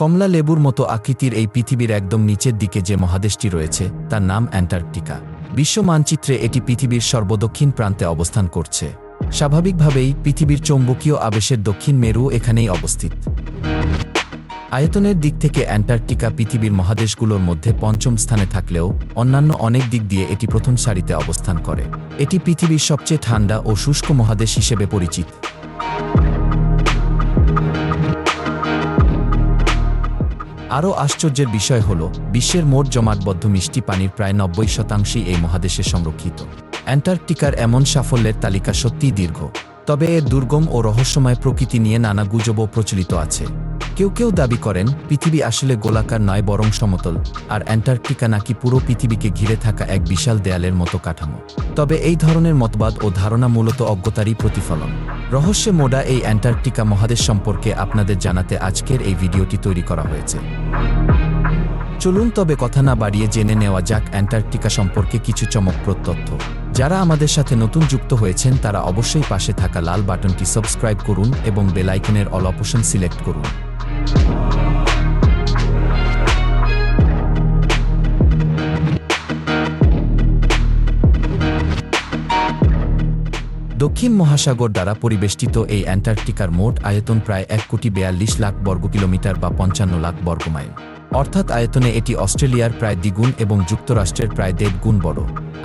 কমলা লেবুর মতো আকৃতির এই পৃথিবীর একদম নিচের দিকে যে মহাদেশটি রয়েছে, তার নাম অ্যান্টার্কটিকা। বিশ্ব মানচিত্রে এটি পৃথিবীর সর্বদক্ষিণ প্রান্তে অবস্থান করছে। স্বাভাবিকভাবেই পৃথিবীর চৌম্বকীয় আবেশের দক্ষিণ মেরু এখানেই অবস্থিত। আয়তনের দিক থেকে অ্যান্টার্কটিকা পৃথিবীর মহাদেশগুলোর মধ্যে পঞ্চম স্থানে থাকলেও অন্যান্য অনেক দিক দিয়ে এটি প্রথম সারিতে অবস্থান করে। এটি পৃথিবীর সবচেয়ে ঠান্ডা ও শুষ্ক মহাদেশ হিসেবে পরিচিত। আরও আশ্চর্যের বিষয় হল, বিশ্বের মোট জমাটবদ্ধ মিষ্টি পানির প্রায় নব্বই শতাংশই এই মহাদেশে সংরক্ষিত। অ্যান্টার্কটিকার এমন সাফল্যের তালিকা সত্যিই দীর্ঘ। তবে এর দুর্গম ও রহস্যময় প্রকৃতি নিয়ে নানা গুজবও প্রচলিত আছে। কেউ কেউ দাবি করেন, পৃথিবী আসলে গোলাকার নয়, বরং সমতল, আর অ্যান্টার্কটিকা নাকি পুরো পৃথিবীকে ঘিরে থাকা এক বিশাল দেয়ালের মতো কাঠামো। তবে এই ধরনের মতবাদ ও ধারণা মূলত অজ্ঞতারই প্রতিফলন। রহস্যে মোডা এই অ্যান্টার্কটিকা মহাদেশ সম্পর্কে আপনাদের জানাতে আজকের এই ভিডিওটি তৈরি করা হয়েছে। চলুন তবে কথা না বাড়িয়ে জেনে নেওয়া যাক অ্যান্টার্কটিকা সম্পর্কে কিছু চমকপ্রদ তথ্য। যারা আমাদের সাথে নতুন যুক্ত হয়েছেন, তারা অবশ্যই পাশে থাকা লাল বাটনটি সাবস্ক্রাইব করুন এবং বেলাইকনের অল অপশন সিলেক্ট করুন। দক্ষিণ মহাসাগর দ্বারা পরিবেষ্টিত এই অ্যান্টার্কটিকার মোট আয়তন প্রায় এক কোটি বেয়াল্লিশ লাখ বর্গ কিলোমিটার বা পঞ্চান্ন লাখ বর্গমাইল। অর্থাৎ আয়তনে এটি অস্ট্রেলিয়ার প্রায় দ্বিগুণ এবং যুক্তরাষ্ট্রের প্রায় দেড় গুণ বড়।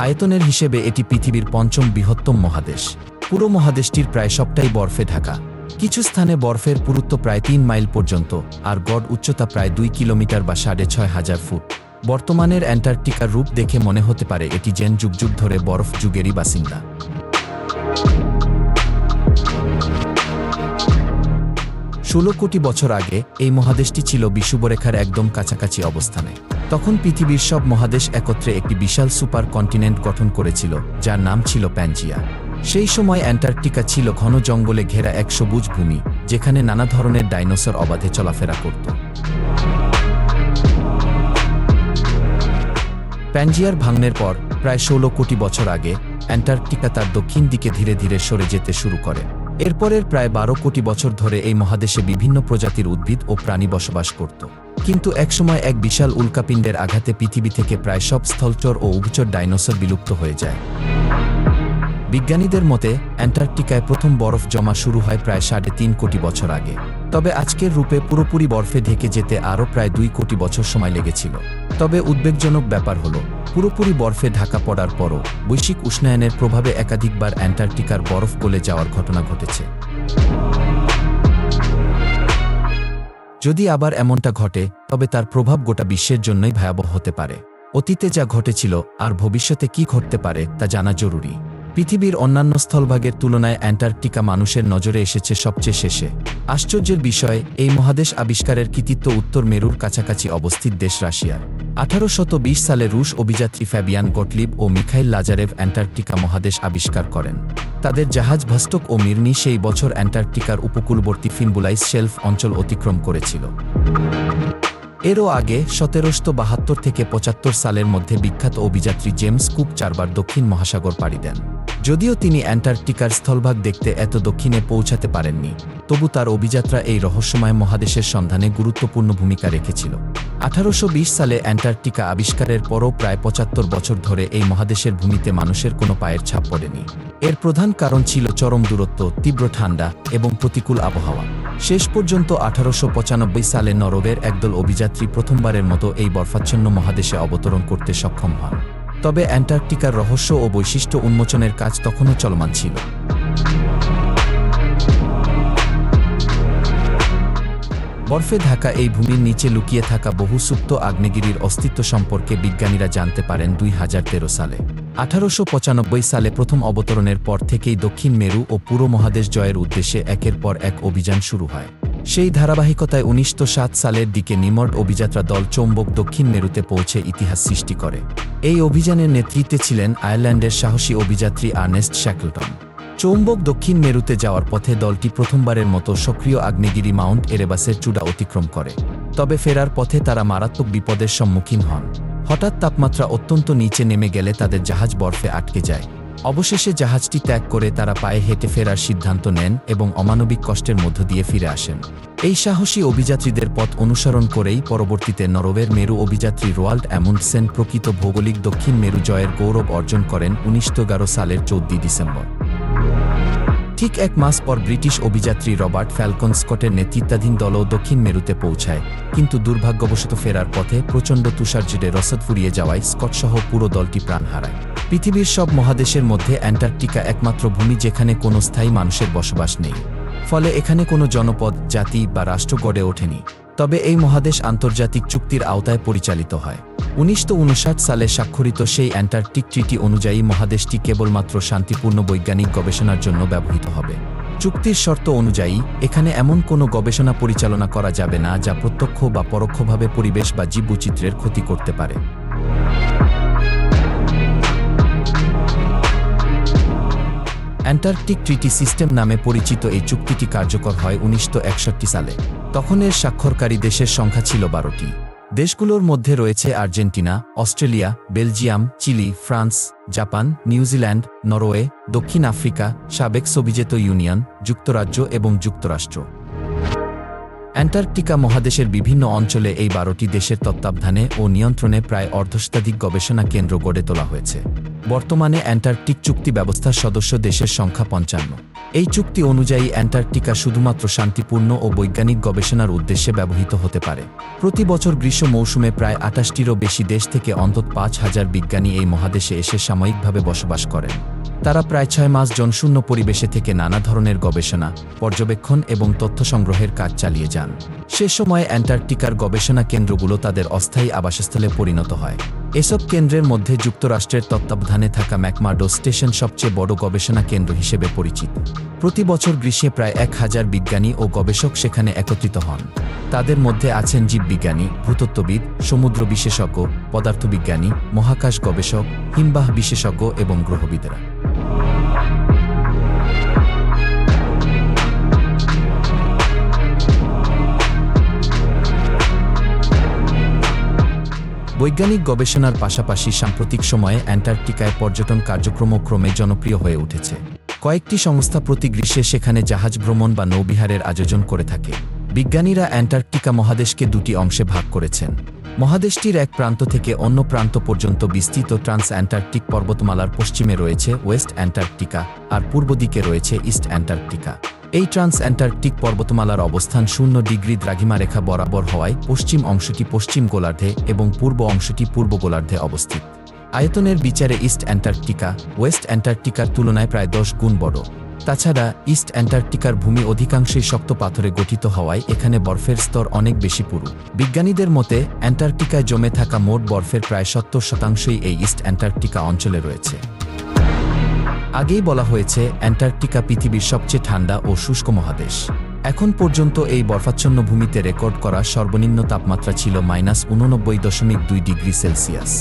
আয়তনের হিসেবে এটি পৃথিবীর পঞ্চম বৃহত্তম মহাদেশ। পুরো মহাদেশটির প্রায় সবটাই বরফে ঢাকা। কিছু স্থানে বরফের পুরুত্ব প্রায় তিন মাইল পর্যন্ত আর গড় উচ্চতা প্রায় দুই কিলোমিটার বা সাড়ে ছয় হাজার ফুট। বর্তমানের অ্যান্টার্কটিকার রূপ দেখে মনে হতে পারে এটি জেন যুগ যুগ ধরে বরফ যুগেরই বাসিন্দা। ষোলো কোটি বছর আগে এই মহাদেশটি ছিল বিষুবরেখার একদম কাছাকাছি অবস্থানে। তখন পৃথিবীর সব মহাদেশ একত্রে একটি বিশাল সুপার কন্টিনেন্ট গঠন করেছিল, যার নাম ছিল প্যানজিয়া। সেই সময় অ্যান্টার্কটিকা ছিল ঘন জঙ্গলে ঘেরা এক সবুজ ভূমি, যেখানে নানা ধরনের ডাইনোসর অবাধে চলাফেরা করত। প্যানজিয়ার ভাঙনের পর, প্রায় ষোলো কোটি বছর আগে, অ্যান্টার্কটিকা তার দক্ষিণ দিকে ধীরে ধীরে সরে যেতে শুরু করে। এরপরের প্রায় বারো কোটি বছর ধরে এই মহাদেশে বিভিন্ন প্রজাতির উদ্ভিদ ও প্রাণী বসবাস করত। কিন্তু একসময় এক বিশাল উল্কাপিণ্ডের আঘাতে পৃথিবী থেকে প্রায় সব স্থলচর ও উভচর ডাইনোসর বিলুপ্ত হয়ে যায়। বিজ্ঞানীদের মতে, অ্যান্টার্কটিকায় প্রথম বরফ জমা শুরু হয় প্রায় সাড়ে তিন কোটি বছর আগে। তবে আজকের রূপে পুরোপুরি বরফে ঢেকে যেতে আরও প্রায় দুই কোটি বছর সময় লেগেছিল। তবে উদ্বেগজনক ব্যাপার হল, পুরোপুরি বরফে ঢাকা পড়ার পরও বৈশ্বিক উষ্ণায়নের প্রভাবে একাধিকবার অ্যান্টার্কটিকার বরফ গলে যাওয়ার ঘটনা ঘটেছে। যদি আবার এমনটা ঘটে, তবে তার প্রভাব গোটা বিশ্বের জন্যই ভয়াবহ হতে পারে। অতীতে যা ঘটেছিল, আর ভবিষ্যতে কি ঘটতে পারে, তা জানা জরুরি। পৃথিবীর অন্যান্য স্থলভাগের তুলনায় অ্যান্টার্কটিকা মানুষের নজরে এসেছে সবচেয়ে শেষে। আশ্চর্যের বিষয়, এই মহাদেশ আবিষ্কারের কৃতিত্ব উত্তর মেরুর কাছাকাছি অবস্থিত দেশ রাশিয়ার। আঠারো সালে রুশ অভিযাত্রী ফ্যাবিয়ান গটলিব ও মিখাইল লাজারেভ অ্যান্টার্কটিকা মহাদেশ আবিষ্কার করেন। তাদের জাহাজ ভস্তক ও মির্নি সেই বছর অ্যান্টার্কটিকার উপকূলবর্তী ফিনবুলাইস শেলফ অঞ্চল অতিক্রম করেছিল। এরও আগে সতেরোশো বাহাত্তর থেকে পঁচাত্তর সালের মধ্যে বিখ্যাত অভিযাত্রী জেমস কুক চারবার দক্ষিণ মহাসাগর পাড়ি দেন। যদিও তিনি অ্যান্টার্কটিকার স্থলভাগ দেখতে এত দক্ষিণে পৌঁছাতে পারেননি, তবু তার অভিযাত্রা এই রহস্যময় মহাদেশের সন্ধানে গুরুত্বপূর্ণ ভূমিকা রেখেছিল। আঠারোশো বিশ সালে অ্যান্টার্কটিকা আবিষ্কারের পরও প্রায় পঁচাত্তর বছর ধরে এই মহাদেশের ভূমিতে মানুষের কোনো পায়ের ছাপ পড়েনি। এর প্রধান কারণ ছিল চরম দূরত্ব, তীব্র ঠান্ডা এবং প্রতিকূল আবহাওয়া। শেষ পর্যন্ত আঠারোশো পঁচানব্বই সালে নরওয়ের একদল অভিযাত্রী প্রথমবারের মতো এই বরফাচ্ছন্ন মহাদেশে অবতরণ করতে সক্ষম হন। তবে অ্যান্টার্কটিকার রহস্য ও বৈশিষ্ট্য উন্মোচনের কাজ তখনও চলমান ছিল। বরফে ঢাকা এই ভূমির নিচে লুকিয়ে থাকা বহু সুপ্ত আগ্নেয়গিরির অস্তিত্ব সম্পর্কে বিজ্ঞানীরা জানতে পারেন দুই হাজার তেরো সালে। আঠারোশো পঁচানব্বই সালে প্রথম অবতরণের পর থেকেই দক্ষিণ মেরু ও পুরো মহাদেশ জয়ের উদ্দেশ্যে একের পর এক অভিযান শুরু হয়। সেই ধারাবাহিকতায় উনিশশো সালের দিকে নিমর্ড অভিযাত্রা দল চৌম্বক দক্ষিণ মেরুতে পৌঁছে ইতিহাস সৃষ্টি করে। এই অভিযানের নেতৃত্বে ছিলেন আয়ারল্যান্ডের সাহসী অভিযাত্রী আর্নেস্ট শ্যাকলটন। চৌম্বক দক্ষিণ মেরুতে যাওয়ার পথে দলটি প্রথমবারের মতো সক্রিয় আগ্নেয়গিরি মাউন্ট এরেবাসের চূড়া অতিক্রম করে। তবে ফেরার পথে তারা মারাত্মক বিপদের সম্মুখীন হন। হঠাৎ তাপমাত্রা অত্যন্ত নিচে নেমে গেলে তাদের জাহাজ বরফে আটকে যায়। অবশেষে জাহাজটি ত্যাগ করে তারা পায়ে হেঁটে ফেরার সিদ্ধান্ত নেন এবং অমানবিক কষ্টের মধ্য দিয়ে ফিরে আসেন। এই সাহসী অভিযাত্রীদের পথ অনুসরণ করেই পরবর্তীতে নরওয়ের মেরু অভিযাত্রী রোয়াল্ড অ্যামুন্ডসেন প্রকৃত ভৌগোলিক দক্ষিণ মেরু জয়ের গৌরব অর্জন করেন উনিশশো এগারো সালের চৌদ্দই ডিসেম্বর। ঠিক এক মাস পর ব্রিটিশ অভিযাত্রী রবার্ট ফ্যালকন স্কটের নেতৃত্বাধীন দলও দক্ষিণ মেরুতে পৌঁছায়। কিন্তু দুর্ভাগ্যবশত ফেরার পথে প্রচণ্ড তুষার তুষারজুড়ে রসদ ফুরিয়ে যাওয়ায় স্কটসহ পুরো দলটি প্রাণ হারায়। পৃথিবীর সব মহাদেশের মধ্যে অ্যান্টার্কটিকা একমাত্র ভূমি যেখানে কোনো স্থায়ী মানুষের বসবাস নেই। ফলে এখানে কোনো জনপদ, জাতি বা রাষ্ট্র গড়ে ওঠেনি। তবে এই মহাদেশ আন্তর্জাতিক চুক্তির আওতায় পরিচালিত হয়। উনিশশো উনষাট সালে স্বাক্ষরিত সেই অ্যান্টার্কটিক ট্রিটি অনুযায়ী মহাদেশটি কেবলমাত্র শান্তিপূর্ণ বৈজ্ঞানিক গবেষণার জন্য ব্যবহৃত হবে। চুক্তির শর্ত অনুযায়ী, এখানে এমন কোনো গবেষণা পরিচালনা করা যাবে না যা প্রত্যক্ষ বা পরোক্ষভাবে পরিবেশ বা জীববৈচিত্র্যের ক্ষতি করতে পারে। অ্যান্টার্কটিক ট্রিটি সিস্টেম নামে পরিচিত এই চুক্তিটি কার্যকর হয় উনিশশো একষট্টি সালে। তখন এর স্বাক্ষরকারী দেশের সংখ্যা ছিল বারোটি। দেশগুলোর মধ্যে রয়েছে Argentina, Australia, Belgium, Chile, France, Japan New Zealand Norway, দক্ষিণ আফ্রিকা, সাবেক সবিজেত ইউনিয়ন, যুক্তরাজ্য এবং যুক্তরাষ্ট্র। অ্যান্টার্কটিকা মহাদেশের বিভিন্ন অঞ্চলে এই বারোটি দেশের তত্ত্বাবধানে ও নিয়ন্ত্রণে প্রায় অর্ধশতাধিক গবেষণা কেন্দ্র গড়ে তোলা হয়েছে। বর্তমানে অ্যান্টার্কটিক চুক্তি ব্যবস্থার সদস্য দেশের সংখ্যা পঞ্চান্ন। এই চুক্তি অনুযায়ী অ্যান্টার্কটিকা শুধুমাত্র শান্তিপূর্ণ ও বৈজ্ঞানিক গবেষণার উদ্দেশ্যে ব্যবহৃত হতে পারে। প্রতি বছর গ্রীষ্ম মৌসুমে প্রায় আটাশটিরও বেশি দেশ থেকে অন্তত পাঁচ হাজার বিজ্ঞানী এই মহাদেশে এসে সাময়িকভাবে বসবাস করেন। তারা প্রায় ছয় মাস জনশূন্য পরিবেশে থেকে নানা ধরনের গবেষণা, পর্যবেক্ষণ এবং তথ্য সংগ্রহের কাজ চালিয়ে যান। সে সময় অ্যান্টার্কটিকার গবেষণা কেন্দ্রগুলো তাদের অস্থায়ী আবাসস্থলে পরিণত হয়। এসব কেন্দ্রের মধ্যে যুক্তরাষ্ট্রের তত্ত্বাবধানে থাকা ম্যাকমার্ডো স্টেশন সবচেয়ে বড় গবেষণা কেন্দ্র হিসেবে পরিচিত। প্রতি বছর গ্রীষ্মে প্রায় এক হাজার বিজ্ঞানী ও গবেষক সেখানে একত্রিত হন। তাদের মধ্যে আছেন জীববিজ্ঞানী, ভূতত্ত্ববিদ, সমুদ্র বিশেষজ্ঞ, পদার্থবিজ্ঞানী, মহাকাশ গবেষক, হিমবাহ বিশেষজ্ঞ এবং গ্রহবিদেরা। বৈজ্ঞানিক গবেষণার পাশাপাশি সাম্প্রতিক সময়ে অ্যান্টার্কটিকায় পর্যটন কার্যক্রম ক্রমে জনপ্রিয় হয়ে উঠেছে। কয়েকটি সংস্থা প্রতি গ্রীষ্মে সেখানে জাহাজ ভ্রমণ বা নৌবিহারের আয়োজন করে থাকে। বিজ্ঞানীরা অ্যান্টার্কটিকা মহাদেশকে দুটি অংশে ভাগ করেছেন। মহাদেশটির এক প্রান্ত থেকে অন্য প্রান্ত পর্যন্ত বিস্তৃত ট্রান্স অ্যান্টার্কটিক পর্বতমালার পশ্চিমে রয়েছে ওয়েস্ট অ্যান্টার্কটিকা আর পূর্ব দিকে রয়েছে ইস্ট অ্যান্টার্কটিকা। এই ট্রান্স অ্যান্টার্কটিক পর্বতমালার অবস্থান শূন্য ডিগ্রি দ্রাঘিমা রেখা বরাবর হওয়ায় পশ্চিম অংশটি পশ্চিম গোলার্ধে এবং পূর্ব অংশটি পূর্ব গোলার্ধে অবস্থিত। আয়তনের বিচারে ইস্ট অ্যান্টার্কটিকা, ওয়েস্ট অ্যান্টার্কটিকার তুলনায় প্রায় দশ গুণ বড়। তাছাড়া, ইস্ট অ্যান্টার্কটিকার ভূমি অধিকাংশই শক্ত পাথরে গঠিত হওয়ায় এখানে বরফের স্তর অনেক বেশি পুরু। বিজ্ঞানীদের মতে, অ্যান্টার্কটিকায় জমে থাকা মোট বরফের প্রায় সত্তর শতাংশই এই ইস্ট অ্যান্টার্কটিকা অঞ্চলে রয়েছে। আগেই বলা হয়েছে, অ্যান্টার্কটিকা পৃথিবীর সবচেয়ে ঠান্ডা ও শুষ্ক মহাদেশ। এখন পর্যন্ত এই বরফাচ্ছন্ন ভূমিতে রেকর্ড করা সর্বনিম্ন তাপমাত্রা ছিল মাইনাস উননব্বই দশমিক দুই ডিগ্রি সেলসিয়াস।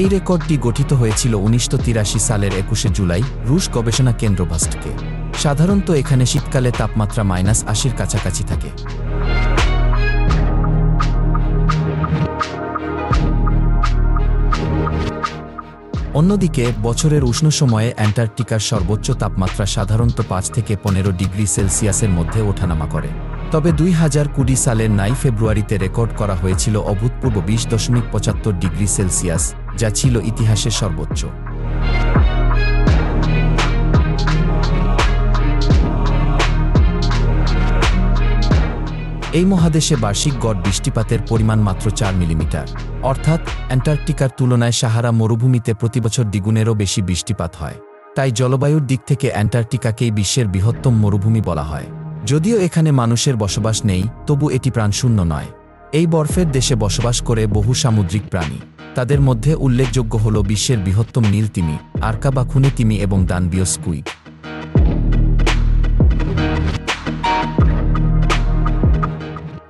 এই রেকর্ডটি গঠিত হয়েছিল উনিশশো তিরাশি সালের একুশে জুলাই রুশ গবেষণা কেন্দ্র ভাস্টকে। সাধারণত এখানে শীতকালে তাপমাত্রা মাইনাস আশির কাছাকাছি থাকে। অন্যদিকে, বছরের উষ্ণ সময়ে অ্যান্টার্কটিকার সর্বোচ্চ তাপমাত্রা সাধারণত পাঁচ থেকে পনেরো ডিগ্রি সেলসিয়াসের মধ্যে ওঠানামা করে। তবে দুই হাজার কুড়ি সালের নাই ফেব্রুয়ারিতে রেকর্ড করা হয়েছিল অভূতপূর্ব বিশ দশমিক পঁচাত্তর ডিগ্রি সেলসিয়াস, যা ছিল ইতিহাসের সর্বোচ্চ। এই মহাদেশে বার্ষিক গড় বৃষ্টিপাতের পরিমাণ মাত্র চার মিলিমিটার। অর্থাৎ অ্যান্টার্কটিকার তুলনায় সাহারা মরুভূমিতে প্রতিবছর দ্বিগুণেরও বেশি বৃষ্টিপাত হয়। তাই জলবায়ুর দিক থেকে অ্যান্টার্কটিকাকেই বিশ্বের বৃহত্তম মরুভূমি বলা হয়। যদিও এখানে মানুষের বসবাস নেই, তবু এটি প্রাণশূন্য নয়। এই বরফের দেশে বসবাস করে বহু সামুদ্রিক প্রাণী। তাদের মধ্যে উল্লেখযোগ্য হল বিশ্বের বৃহত্তম নীল তিমি, আরকা বা খুনে তিমি এবং দানবীয় স্কুইড।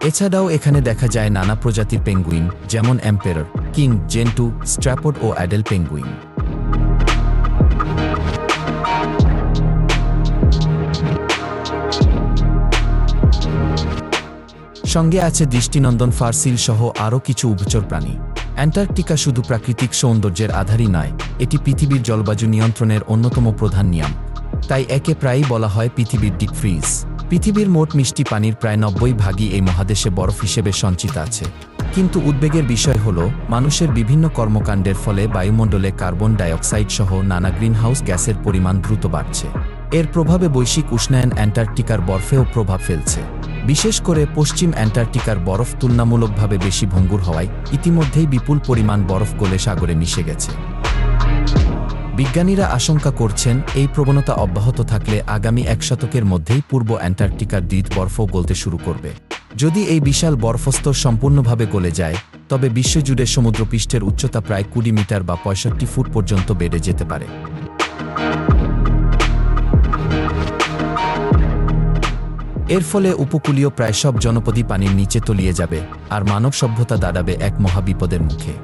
এছাড়াও এখানে দেখা যায় নানা প্রজাতির পেঙ্গুইন, যেমন এম্পেরর, কিং, জেন্টু, স্ট্র্যাপড ও অ্যাডেল পেঙ্গুইন। সঙ্গে আছে দৃষ্টিনন্দন ফার্সিল সহ আরও কিছু উভচর প্রাণী। অ্যান্টার্কটিকা শুধু প্রাকৃতিক সৌন্দর্যের আধারই নয়, এটি পৃথিবীর জলবায়ু নিয়ন্ত্রণের অন্যতম প্রধান নিয়ম তাই একে প্রায়ই বলা হয় পৃথিবীর ডিপ ফ্রিজ। পৃথিবীর মোট মিষ্টি পানির প্রায় নব্বই ভাগই এই মহাদেশে বরফ হিসেবে সঞ্চিত আছে। কিন্তু উদ্বেগের বিষয় হল, মানুষের বিভিন্ন কর্মকাণ্ডের ফলে বায়ুমণ্ডলে কার্বন ডাইঅক্সাইড সহ নানা গ্রিনহাউস গ্যাসের পরিমাণ দ্রুত বাড়ছে। এর প্রভাবে বৈশ্বিক উষ্ণায়ন অ্যান্টার্কটিকার বরফেও প্রভাব ফেলছে। বিশেষ করে পশ্চিম অ্যান্টার্কটিকার বরফ তুলনামূলকভাবে বেশি ভঙ্গুর হওয়ায় ইতিমধ্যেই বিপুল পরিমাণ বরফ গলে সাগরে মিশে গেছে। বিজ্ঞানীরা আশঙ্কা করছেন, এই প্রবণতা অব্যাহত থাকলে আগামী এক শতকের মধ্যেই পূর্ব অ্যান্টার্কটিকার দ্বিত বরফও গলতে শুরু করবে। যদি এই বিশাল বরফস্তর সম্পূর্ণভাবে গলে যায়, তবে বিশ্বজুড়ে সমুদ্রপৃষ্ঠের উচ্চতা প্রায় কুড়ি মিটার বা পঁয়ষট্টি ফুট পর্যন্ত বেড়ে যেতে পারে। এর ফলে উপকূলীয় প্রায় সব জনপদই পানির নিচে তলিয়ে যাবে, আর মানব সভ্যতা দাঁড়াবে এক মহাবিপদের মুখে।